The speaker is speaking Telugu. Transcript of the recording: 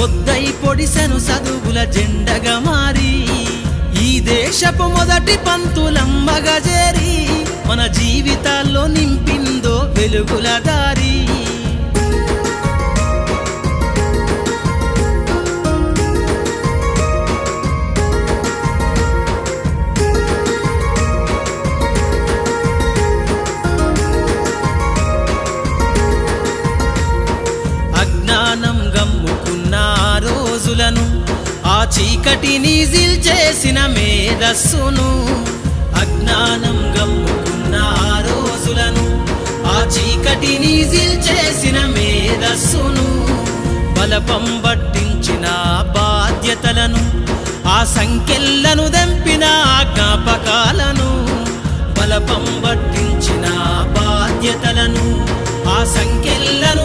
పొద్దై పొడిసెను చదువుల జెండగా మారి ఈ దేశపు మొదటి పంతులమ్మగా చేరి మన జీవితాల్లో నింపిందో వెలుగుల దారి. చీకటిని చేసిన మేధస్సును అజ్ఞానం గమ్ముకున్న ఆ రోజులను ఆ చీకటిని చేసిన మేధస్సును బలపం పట్టించిన బాధ్యతలను ఆ సంఖ్యలను దంపిన జ్ఞాపకాలను బలపం పట్టించిన బాధ్యతలను ఆ సంఖ్యలను